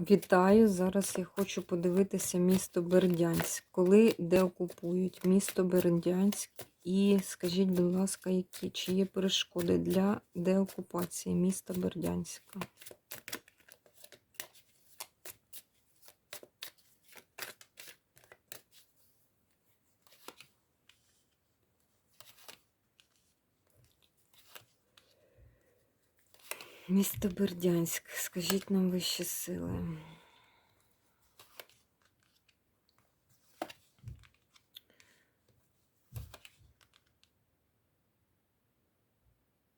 Вітаю! Зараз я хочу подивитися місто Бердянськ. Коли де окупують місто Бердянськ. І скажіть, будь ласка, які чи є перешкоди для деокупації міста Бердянська? Місто Бердянськ. Скажіть нам вищі сили.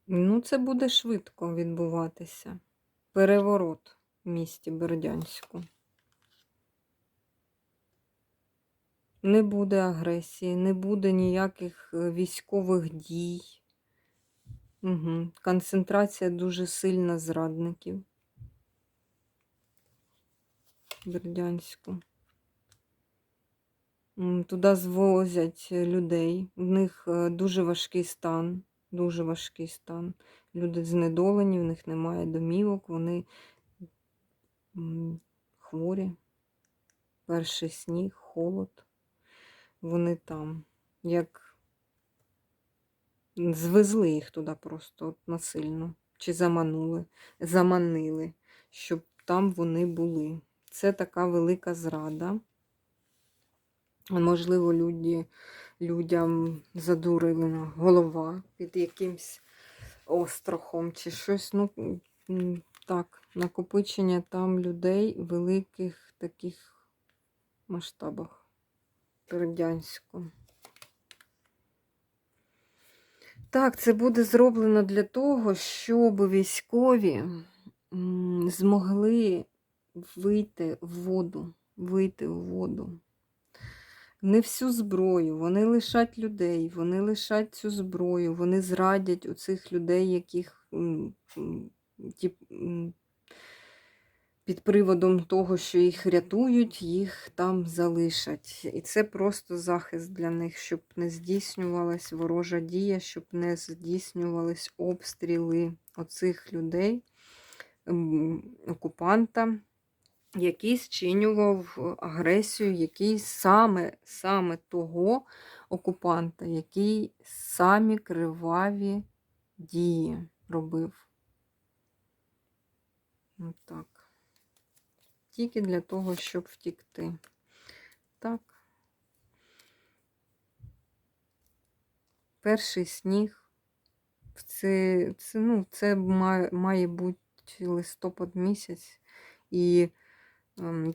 Ну, це буде швидко відбуватися. Переворот в місті Бердянську. Не буде агресії, не буде ніяких е, військових дій. Угу. Концентрація дуже сильна зрадників. Бердянську. Туди звозять людей. В них е, дуже важкий стан. Дуже важкий стан. Люди знедолені, в них немає домівок, вони хворі. Перший сніг, холод. Вони там. Як звезли їх туди просто от насильно. Чи заманули, заманили, щоб там вони були. Це така велика зрада. Можливо, люди, людям задурила голова під якимсь острахом чи щось. Ну, так, накопичення там людей в великих таких масштабах. Бердянську. Так, це буде зроблено для того, щоб військові змогли вийти в воду, вийти в воду. Не всю зброю, вони лишать людей, вони лишать цю зброю, вони зрадять у цих людей, яких ті, під приводом того, що їх рятують, їх там залишать. І це просто захист для них, щоб не здійснювалась ворожа дія, щоб не здійснювались обстріли оцих людей, окупанта, який зчинював агресію, який саме, саме того окупанта, який самі криваві дії робив. Так тільки для того, щоб втікти. Так. Перший сніг. Це, це, ну, це має, має бути листопад місяць. І ем,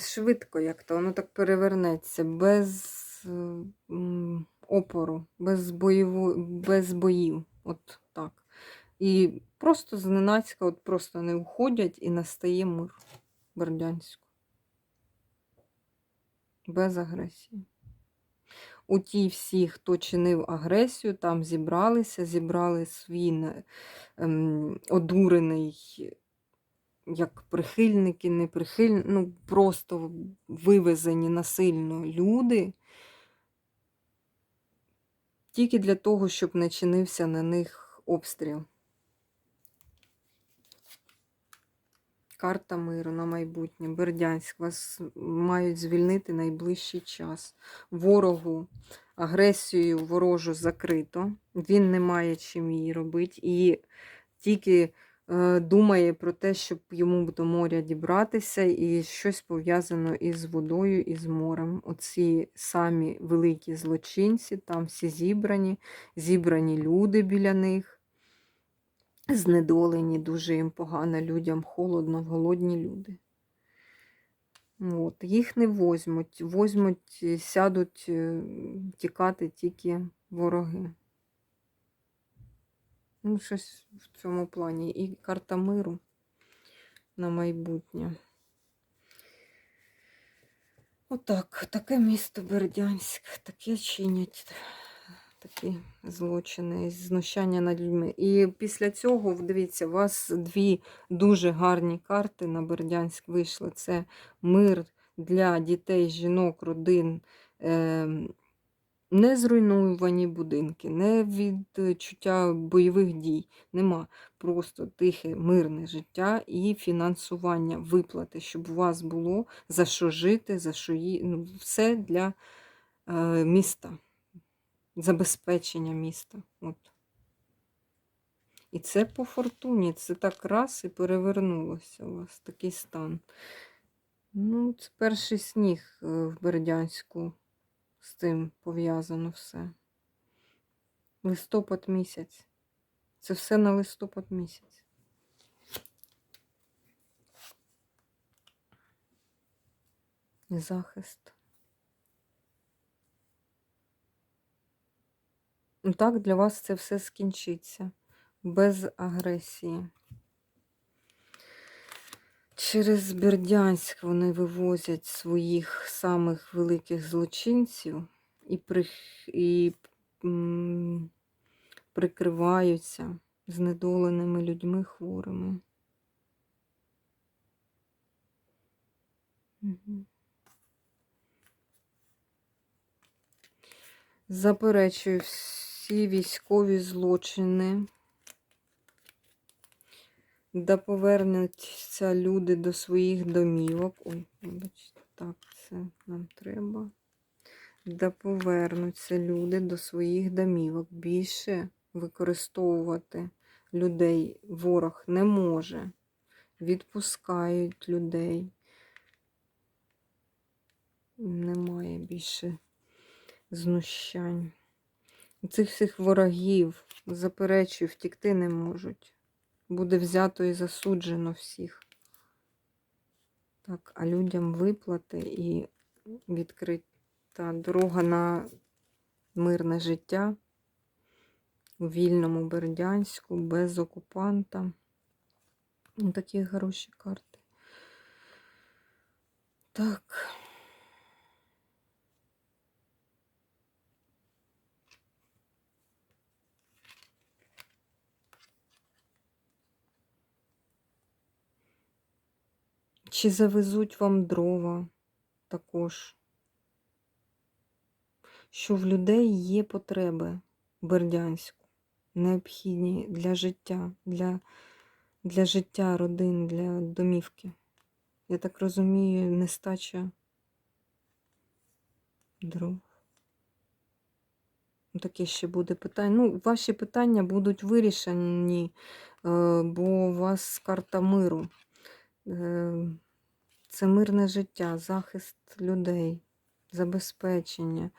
швидко як-то, воно так перевернеться, без ем, опору, без, бойову, без боїв. От. І просто зненацька от просто не уходять і настає мир Бердянську. Без агресії. У ті всі, хто чинив агресію, там зібралися, зібрали свій ем, одурений, як прихильники, не прихильники, ну просто вивезені насильно люди, тільки для того, щоб не чинився на них обстріл. Карта миру на майбутнє. Бердянськ. Вас мають звільнити найближчий час. Ворогу, агресію ворожу закрито. Він не має чим її робити. І тільки е, думає про те, щоб йому до моря дібратися, і щось пов'язано із водою, і з морем. Оці самі великі злочинці, там всі зібрані, зібрані люди біля них знедолені, дуже їм погано людям, холодно, голодні люди. От, Їх не возьмуть, возьмуть, сядуть е, тікати тільки вороги. Ну, щось в цьому плані. І карта миру на майбутнє. Отак, таке місто Бердянськ, таке чинять такі злочини, знущання над людьми. І після цього, дивіться, у вас дві дуже гарні карти на Бердянськ вийшли. Це мир для дітей, жінок, родин, е Не зруйновані будинки, не відчуття бойових дій. Нема. Просто тихе, мирне життя і фінансування, виплати, щоб у вас було за що жити, за що ї... ну, все для е, міста, забезпечення міста. От. І це по фортуні, це так раз і перевернулося у вас такий стан. Ну, це перший сніг е, в Бердянську. З цим пов'язано все. Листопад місяць. Це все на листопад місяць. Захист. Так, для вас це все скінчиться без агресії. Через Бердянськ вони вивозять своїх самих великих злочинців і, при, і м, прикриваються знедоленими людьми хворими. Мгм. Заперечую всі військові злочини. Да повернуться люди до своїх домівок. Ой, вибачте, так, це нам треба. Да повернуться люди до своїх домівок. Більше використовувати людей ворог не може. Відпускають людей. Немає більше знущань. Цих всіх ворогів, заперечую, втікти не можуть. Буде взято і засуджено всіх. Так, а людям виплати і відкрита дорога на мирне життя у вільному Бердянську, без окупанта. Ну, Такі хороші карти. Так. Чи завезуть вам дрова також? Що в людей є потреби Бердянську, необхідні для життя, для, для життя родин, для домівки. Я так розумію, нестача дров. Ну, Таке ще буде питання. Ну, ваші питання будуть вирішені, е, бо у вас карта миру. Це мирне життя, захист людей, забезпечення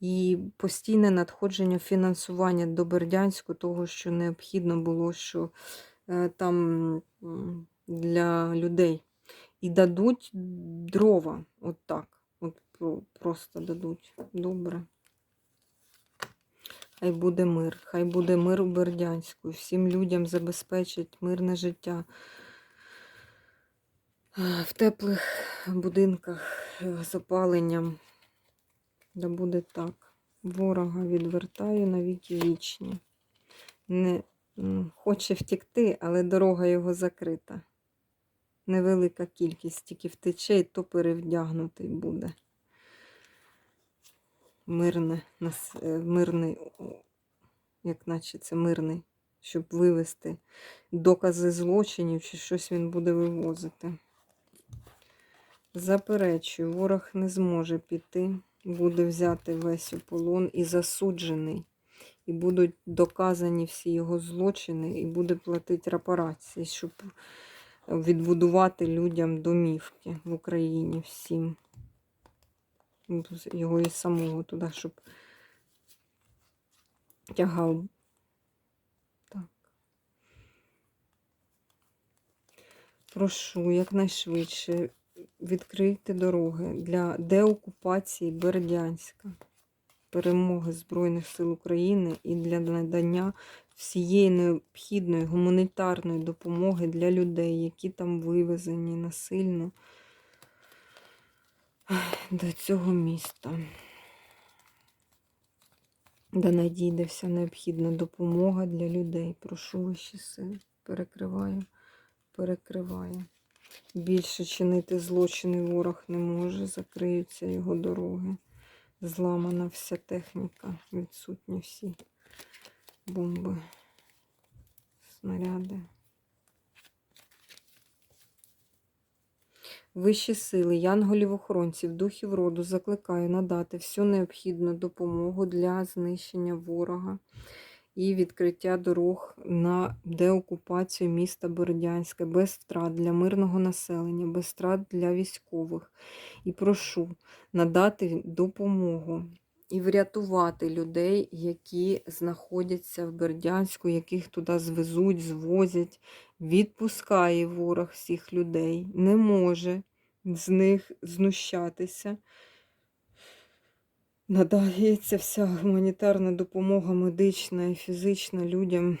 і постійне надходження фінансування до Бердянську, того, що необхідно було, що е, там для людей. І дадуть дрова. От так. От просто дадуть. Добре. Хай буде мир, хай буде мир у Бердянську. Всім людям забезпечить мирне життя. В теплих будинках е, з опаленням. Да буде так. Ворога відвертаю на віки вічні. Не хоче втікти, але дорога його закрита. Невелика кількість, тільки втече, і то перевдягнутий буде. Мирне, е, мирний, як наче це мирний, щоб вивести докази злочинів чи щось він буде вивозити. Заперечую, ворог не зможе піти, буде взяти весь у полон і засуджений. І будуть доказані всі його злочини, і буде платити репарації, щоб відбудувати людям домівки в Україні всім. Його і самого туди, щоб тягав. Прошу якнайшвидше відкрийте дороги для деокупації Бердянська, перемоги Збройних сил України і для надання всієї необхідної гуманітарної допомоги для людей, які там вивезені насильно до цього міста. Де надійде вся необхідна допомога для людей. Прошу ваші сили. Перекриваю, перекриваю. Більше чинити злочини ворог не може, закриються його дороги. Зламана вся техніка, відсутні всі бомби, снаряди. Вищі сили, янголів-охоронців, духів роду закликаю надати всю необхідну допомогу для знищення ворога і відкриття дорог на деокупацію міста Бородянське без втрат для мирного населення, без втрат для військових. І прошу надати допомогу і врятувати людей, які знаходяться в Бердянську, яких туди звезуть, звозять. Відпускає ворог всіх людей, не може з них знущатися. Надається вся гуманітарна допомога медична і фізична людям,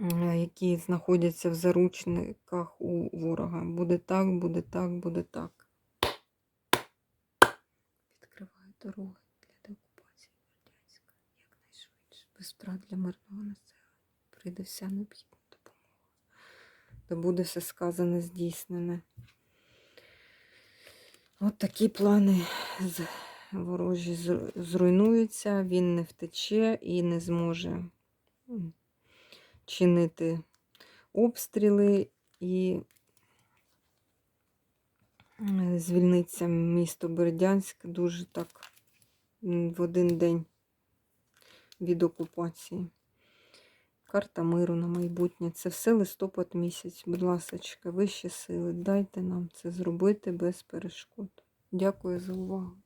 е, які знаходяться в заручниках у ворога. Буде так, буде так, буде так. Відкриваю дороги для деокупації Бердянська якнайшвидше. Без втрат для мирного населення. Прийде вся необхідна допомога. Та буде все сказане, здійснене. От такі плани ворожі зруйнуються, він не втече і не зможе чинити обстріли і звільниться місто Бердянськ дуже так в один день від окупації. Карта миру на майбутнє. Це все листопад місяць. Будь ласочка, вищі сили, дайте нам це зробити без перешкод. Дякую за увагу.